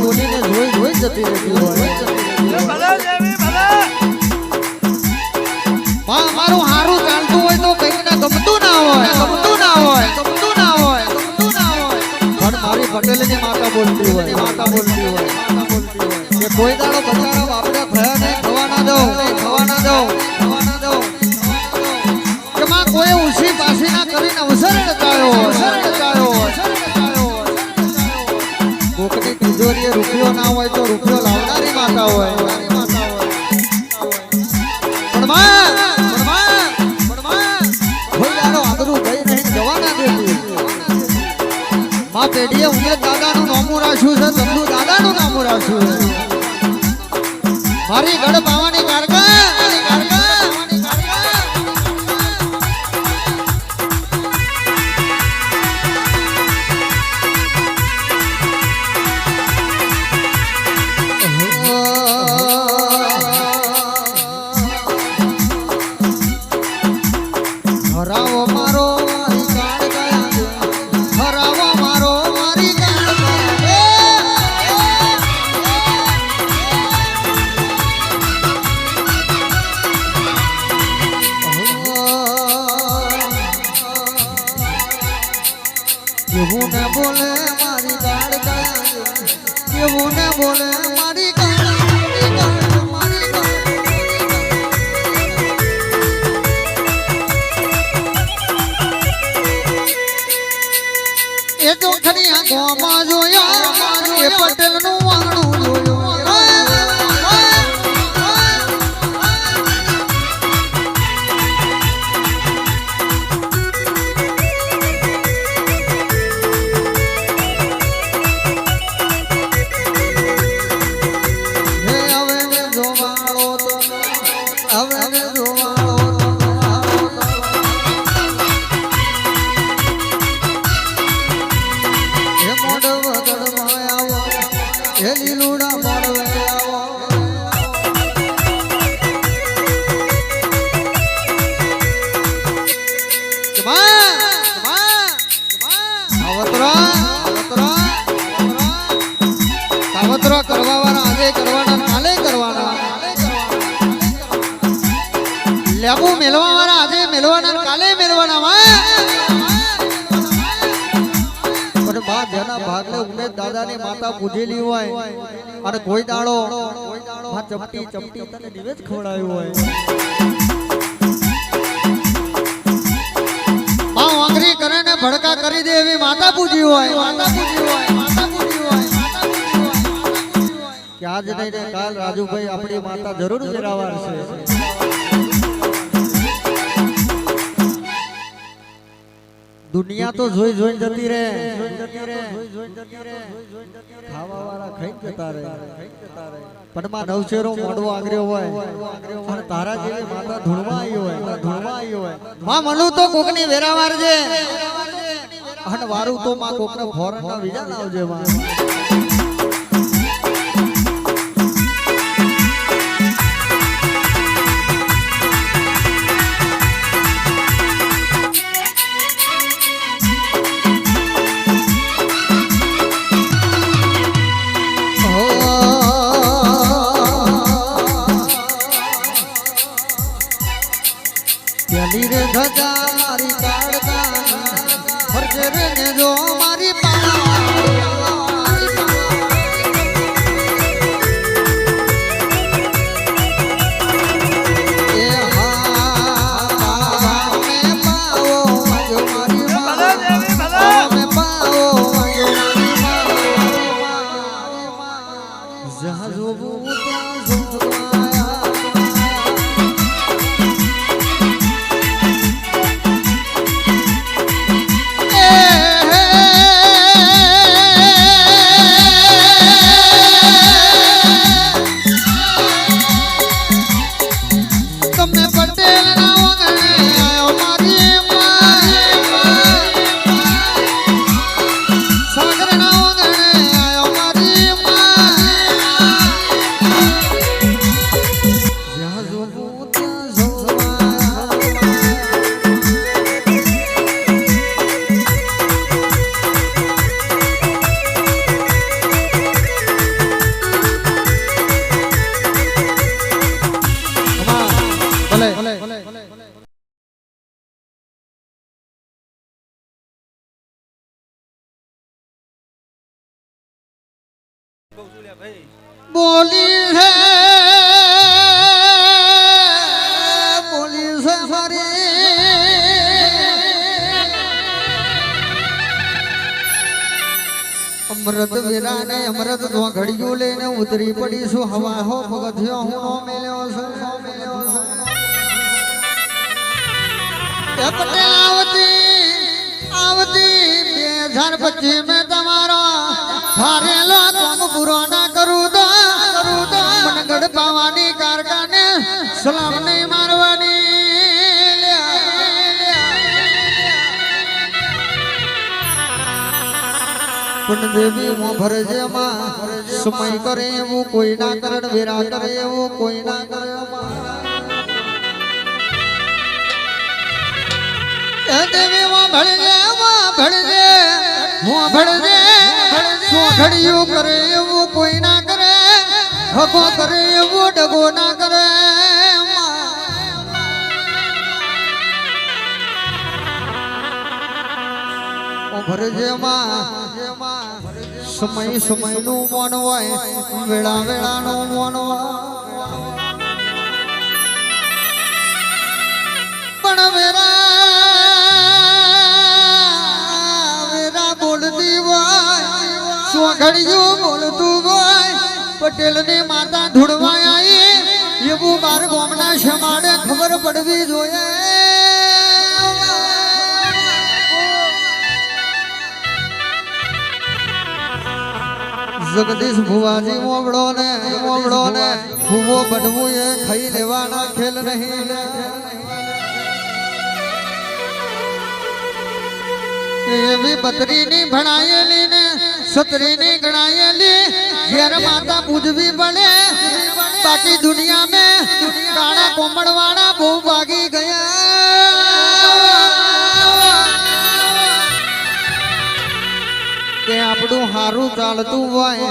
બોલીને જોઈ જોઈ જતી રહેતી હોય મારું હારું ચાલતું હોય તો કઈને ગમતું ના હોય ગમતું ના હોય ગમતું ના હોય ગમતું પટેલની માતા બોલતી હોય માતા માતા બોલતી હોય કે કોઈ દાડો બચારા બાપડા થયા નહીં થવા ના દઉં થવા ના દઉં કોઈ ઉછી પાછી ના કરીને અવસર રચાયો અવસર રચાયો કોકની તિજોરીએ રૂપિયો ના હોય તો રૂપિયો લાવનારી માતા હોય. માં પેઢીએ ઉમે દાદાનું નામું રાખ્યું છે તમનું દાદાનું નામું રાખ્યું છે. મારી ગઢ પાવાની કારકા કેવું ને બોલે મારી એ તો ખરી આ ગોમાં ભાગલે ઉમેદ દાદાની માતા પૂજેલી હોય અને કોઈ દાડો બા ચપટી ચપટી તને નિવેદ ખવડાવ્યું હોય. બા વાંગરી કરે ને ભડકા કરી દે એવી માતા પૂજી હોય. માતા પૂજી હોય માતા પૂજી હોય. કે આજ નહીં ને કાલ રાજુભાઈ આપણી માતા જરૂર જરાવાર છે. દુનિયા તો જોઈ જોઈ જતી રે ખાવા વાળા ખાઈ જતા રે પણ માં નવશેરો મોડવો આગ્ર્યો હોય. અને તારા જેવી માતા ધૂણવા આવી હોય. ધૂણવા આવી હોય. માં મનુ તો કોકની વેરા મારજે અને વારું તો માં કોકને ફોરન ના વિજા લાવજે માં. 哥哥 બોલી હે, બોલી છે મારી અમૃત વીરાને અમૃત તો ઘડિયું લઈને ઉતરી પડીશું. હવા હો પગથિયો હું નો મેલ્યો છું, નો મેલ્યો છું. પટેલ આવતી આવતી, બે હજાર મેં તમારો કોમ પૂરો ના કરું તો કરું તો મને પાવાની કારખાને સલામ નહીં મારવાની. સમય કરે એવું કોઈ ના ભળજે સોઘડિયું કરે એવું કોઈ ના કરે હકો કરે એવું ડગો ના કરે. સમય સમયનું મન હોય, વેળા વેળા નું મન હોય. પણ વેરા સોઘડિયું બોલતું હોય પટેલ માતા ધૂળવાય આવી એવું બાર ગામના શમાડે ખબર પડવી જોઈએ. જગદીશ ભુવાજી મોગડો ને મોગડો ને ભુવો બનવું એ ખાઈ લેવાના ખેલ નહીં. એવી બત્રીની ભણાયેલી ને સત્રીની ગણાયેલી ઘેર માતા પૂજવી પડે બાકી દુનિયા મે કાળા કોમળવાળા બહુ ભાગી ગયા. આપણું હારું ચાલતું હોય,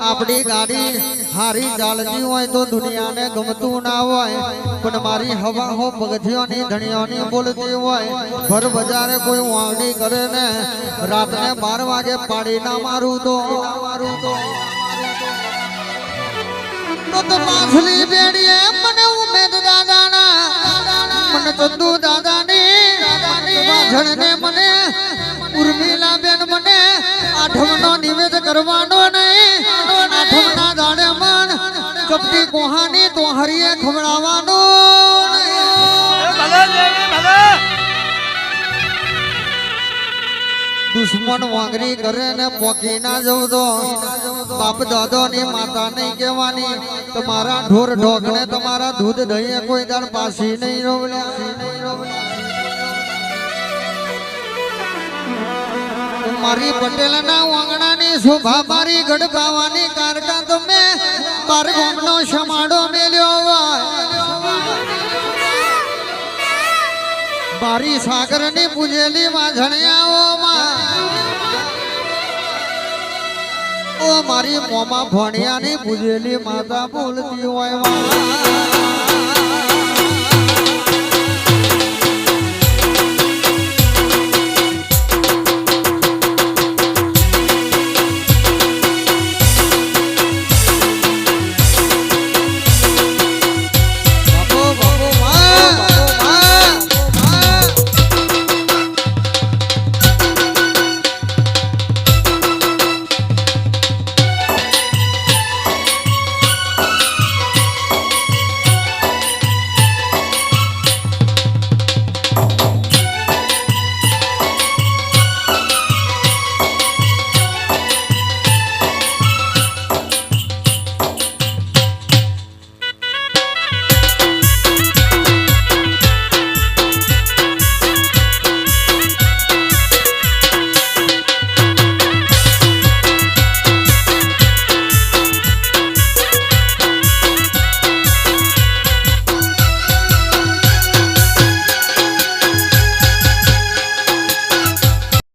આપણી ગાડી હારી ચાલતી હોય તો દુનિયાને ગમતું ના હોય. પણ મારી હવા હો પગથિયોની ધણીઓની બોલતી હોય. ભર બજારે કોઈ વાવણી કરે ને રાતને બાર વાગે પાડી ના મારું તો. મારું તો પાછલી બેડીએ મને ઉમેદ દાદાના. મને ચંદુ દાદાની. વાઝણને મને ઉર્મિલા બેન મને. આઠમનો નિવેદ કરવાનો નહીં. આઠમના દાડે ચપટી કોહાની તો હરિયે ખવડાવવાનો દુશ્મન વાંગરી કરે ને પોકી ના જવું તો બાપ દાદો ની માતા નહીં કહેવાની. તમારા ઢોર ઢોકને તમારા દૂધ દહીં કોઈ દાણ પાસી નહીં રોવલ્યા મારી પટેલ ના વાંગણાની શોભા મારી કારતા કારકા તમે. બાર ગામનો શમાડો મેલ્યો હોય મારી સાગરની પૂજેલી માં ઓ મારી મોમાં ભણિયાની પૂજેલી માતા બોલતી હોય.